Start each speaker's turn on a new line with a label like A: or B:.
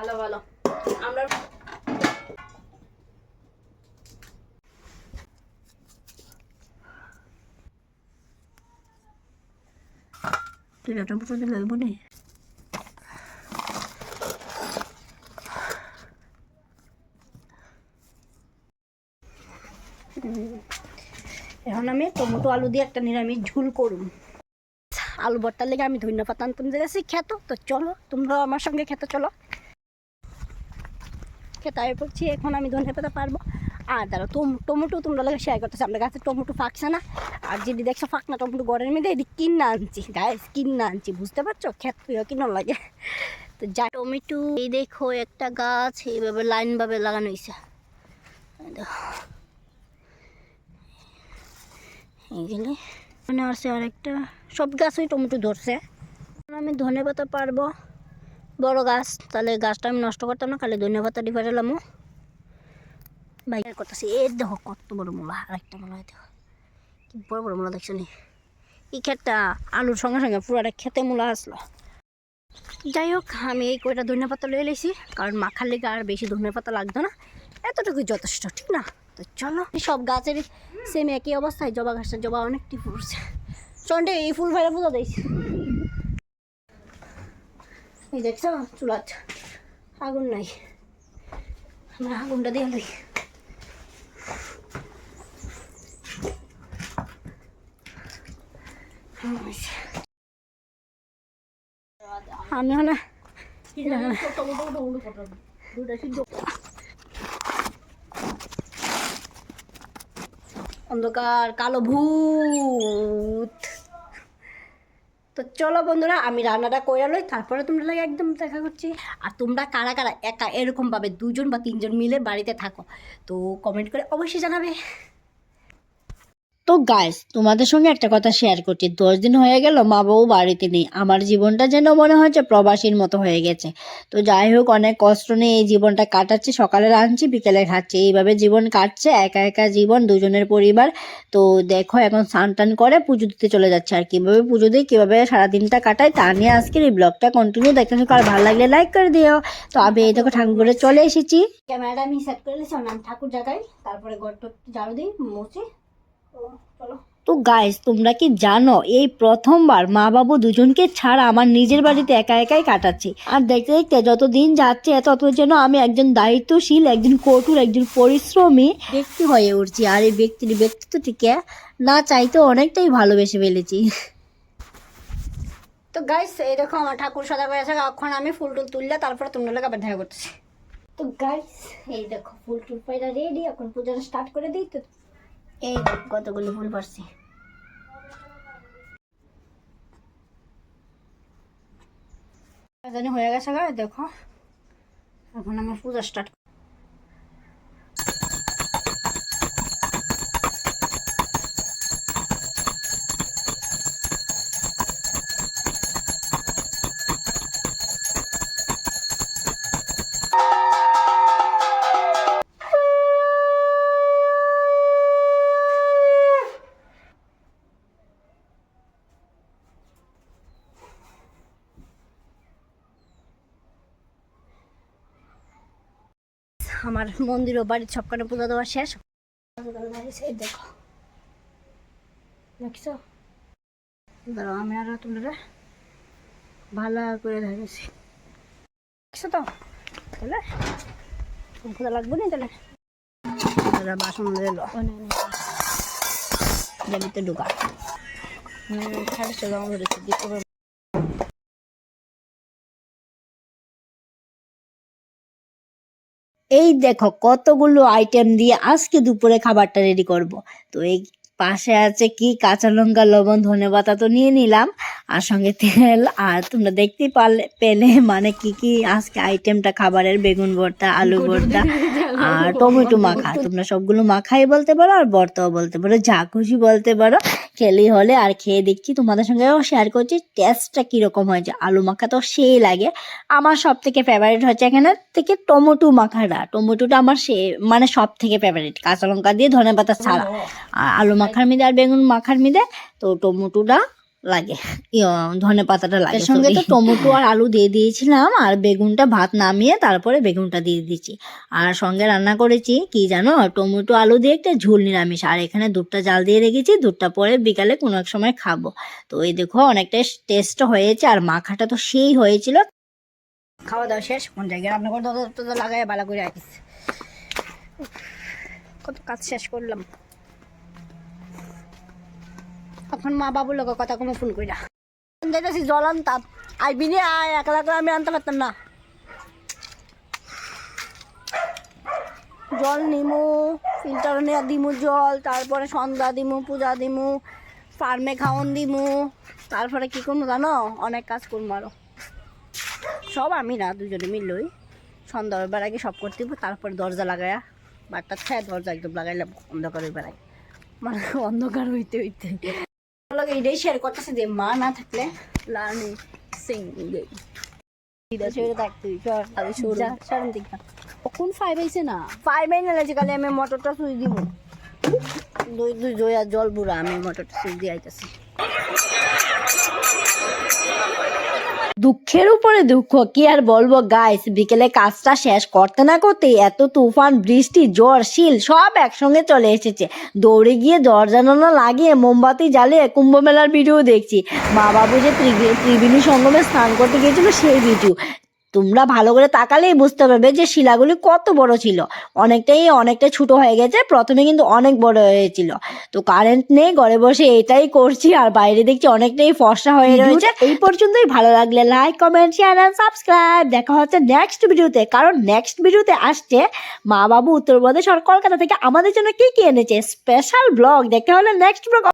A: ভালো ভালো। আমরা
B: দিলে মনে
A: এখন আমি টমেটো আলু দিয়ে একটা নিরামিষ ঝুল করুন। আলু ভর্তার লেগে আমি ধন্যবাদ আনতাম যে গেছি খেতো তো চলো তোমরা আমার সঙ্গে খেতে চলো। খেতে করছি এখন আমি ধনে পাতা পারব। আর দাঁড়ো টমেটো তোমরা লাগে শেয়ার করতেছি, আমরা গাছে টমেটো ফাঁকছে না। আর যদি দেখছ ফাঁক না টমেটো গড়ের মধ্যে, এটি কিনা আনছি। গাছ কিনা আনছি, বুঝতে পারছ? খেত কিনা লাগে। তো যা টমেটো, এই দেখো একটা গাছ, এইভাবে লাইনভাবে লাগানো হয়েছে এইগুলি মানে আসছে আরেকটা, সব গাছই টমেটো ধরছে। আমি ধনে পাতা পারব। বড় গাছ, তাহলে গাছটা আমি নষ্ট করতাম না, খালি ধনে পাতা ডিপা দিলামও বাইকের করতেছি এই দেখো কত বড় মূলা, আরেকটা মূলা দেখো, কি বড় বড় মূলা দেখছ নি? এই ক্ষেতটা, আলুর সঙ্গে সঙ্গে পুরাটা খেতে মূলা আসলো। যাই হোক, আমি এই কয়টা ধনে পাতা লয়ে লেছি কারণ মাখার লেগে আর বেশি ধনে পাতা লাগতো না, এতটুকুই যথেষ্ট, ঠিক না? তো চলো সব গাছের সেম একই অবস্থায়, জবা গাছটা জবা অনেকটি ফুটছে চন্ডে, এই ফুল ভাইরা ফুল দিয়েছি। এই দেখছ? চুলাত আগুন নাই। আমরা আগুনটা দিয়ে লই। আমি হলে অন্ধকার কালো ভূত। তো চলো বন্ধুরা, আমি রান্নাটা করে লই, তারপরে তোমরা লাগে একদম দেখা করছি। আর তোমরা কারা কারা একা এরকমভাবে দুজন বা তিনজন মিলে বাড়িতে থাকো, তো কমেন্ট করে অবশ্যই জানাবে।
B: তো গাইস তোমাদের সঙ্গে একটা কথা শেয়ার করছি। দশ দিন হয়ে গেল, মা বাবু বাড়িতে নেই। আমার জীবনটা যেন মনে হচ্ছে প্রবাসীর মতো হয়ে গেছে। তো যাই হোক, অনেক কষ্ট নিয়ে এই জীবনটা কাটাচ্ছি। সকালে রাঁধছি, বিকেলে খাচ্ছি। এইভাবে জীবন কাটছে, একা একা জীবন, দুজনের পরিবার। তো দেখো, এখন স্নান টান করে পুজো দিতে চলে যাচ্ছে। আর কীভাবে পুজো দিই, কীভাবে সারাদিনটা কাটাই, তা নিয়ে আজকের এই ব্লগটা কন্টিনিউ দেখতে থাকো। আর ভালো লাগলে লাইক করে দিও। তো আমি এই দেখো ঠাকুরে চলে এসেছি।
A: ক্যামেরাটা আমি সেট করে আমি ঠাকুর জায়গায় তারপরে গড় ঝাড়ু দিই, মুছি। তো
B: গাইস তোমরা কি জানো এই প্রথমবার মা বাবু দুজনকে ছাড়া আমার নিজের বাড়িতে একা একাই কাটাচ্ছি। আর দেখতে দেখতে যত দিন যাচ্ছে তত যেন আমি একজন দায়িত্বশীল একজন কঠোর একজন পরিশ্রমী ব্যক্তি হয়ে উঠছি। আর এই ব্যক্তির ব্যক্তিত্বটিকে না চাইতে অনেকটাই ভালোবেসে ফেলেছি।
A: তো গাইস এই দেখো আমার ঠাকুর সাদা করে আছে এখন আমি ফুল টুল তুললে তারপরে তোমরা লোক আবার দেখা করতেছি। তো গাইস এই দেখো ফুল টুল পাইরা রেডি এখন পূজাটা স্টার্ট করে দিই তো এই কতগুলো ফুল পারছি জানি হয়ে গেছে গা দেখো। এখন আমি পূজা স্টার্ট আমার মন্দির ও বাড়ির সবখানে পুজো দেওয়া শেষ। এই দেখো। দেখছ? আমি আর তোমরা ভালো করে ধরেছি দেখছ তো? তাহলে? খোদা লাগবে না তাহলে? দাদা বাসন এলো। জমিতে ঢুকা। সাড়ে চোদ্দ ধরেছি।
B: এই দেখো কতগুলো আইটেম দিয়ে আজকে দুপুরে খাবারটা রেডি করব। তো এই পাশে আছে কি? কাঁচা লঙ্কা লবণ ধনে পাতা তো নিয়ে নিলাম। আর সঙ্গে তেল আর তোমরা দেখতেই পারলে পেলে মানে কি কি? আজকে আইটেমটা খাবারের বেগুন ভর্তা আলু ভর্তা আর টমেটো মাখা। তোমরা সবগুলো মাখাই বলতে পারো আর ভর্তাও বলতে পারো যা খুশি বলতে পারো। খেলেই হলে আর খেয়ে দেখছি তোমাদের সঙ্গেও শেয়ার করছি। টেস্টটা কীরকম হয়েছে? আলু মাখা তো সেই লাগে। আমার সব থেকে ফেভারিট হচ্ছে এখানে থেকে টমেটো মাখাটা। টমেটোটা আমার সে মানে সব থেকে ফেভারিট কাঁচা লঙ্কা দিয়ে ধনে পাতা ছাড়া। আর আলু মাখার মিদে আর বেগুন মাখার মিদে তো টমেটোটা লাগে। ধনে পাতাটা লাগে সঙ্গে তো টমেটো আর আলু দিয়ে দিয়েছিলাম আর বেগুনটা ভাত নামিয়ে তারপরে বেগুনটা দিয়ে দিয়েছি আর সঙ্গে রান্না করেছি কি জানো টমেটো আলু দিয়ে একটা ঝোল নিরামিষ। আর এখানে দুধটা জাল দিয়ে রেখেছি দুধটা পরে বিকালে কোনো এক সময় খাব। তো এই দেখো অনেকটা টেস্ট হয়েছে আর মাখাটা তো সেই হয়েছিল।
A: খাওয়া দাওয়া শেষ কোন জায়গায় রান্না করে লাগাই ভালো করে রাখিস কত কাজ শেষ করলাম। এখন মা বাবুর লোক কথা কোনো ফোন করি না যাইতেছি জল আনতাম। আইবি নি আয় একলা একলা আমি আনতে পারতাম না। জল নিমু ফিল্টার নিয়ে দিমু জল তারপরে সন্ধ্যা দিমু পূজা দিমু ফার্মে খাওয়ন দিমু তারপরে কি করব জানো? অনেক কাজ করব আরও। সব আমি না দুজনে মিললই সন্ধ্যার বেড়া আগে সব করতে হইবো, তারপর দরজা লাগায়া। বারটা খায় দরজা একদম লাগাইলাম অন্ধকারের বেড়ায় মানে অন্ধকার হইতে হইতে। লগে এটাই শেয়ার করতেছে যে মা না থাকলে লার্নিং সিং
C: কোন ফাইভ আইছে না?
A: ফাইভ মাইনে লাগছে কালি আমি মোটরটা সুই দিব দুই দুই জয়া জল বুড়া আমি মোটরটা সুইচ দিয়ে আইতেছি।
B: দুঃখের উপরে দুঃখ, কি আর বলব? গাইস বিকেলে কাজটা শেষ করতে না করতে এত তুফান, বৃষ্টি, জ্বর, শিল সব একসঙ্গে চলে এসেছে। দৌড়ে গিয়ে জানানো লাগিয়ে মোমবাতি জ্বালিয়ে কুম্ভ মেলার ভিডিও দেখছি। মা বাবু যে ত্রিবে- ত্রিবেণী সঙ্গমে স্নান করতে গিয়েছিল সেই ভিডিও তোমরা ভালো করে তাকালেই বুঝতে পারবে যে শিলাগুলি কত বড় ছিল। অনেকটাই অনেকটা ছোট হয়ে গেছে প্রথমে কিন্তু অনেক বড় হয়েছিল। তো কারেন্ট নেই ঘরে বসে এটাই করছি আর বাইরে দেখছি অনেকটাই ফর্সা হয়ে রয়েছে। এই পর্যন্তই ভালো লাগলে like comment share and subscribe দেখা হচ্ছে নেক্সট ভিডিওতে কারণ নেক্সট ভিডিওতে আসছে মা বাবু উত্তরপ্রদেশ আর কলকাতা থেকে আমাদের জন্য কি কি এনেছে? স্পেশাল ব্লগ দেখতে হলে নেক্সট ব্লগ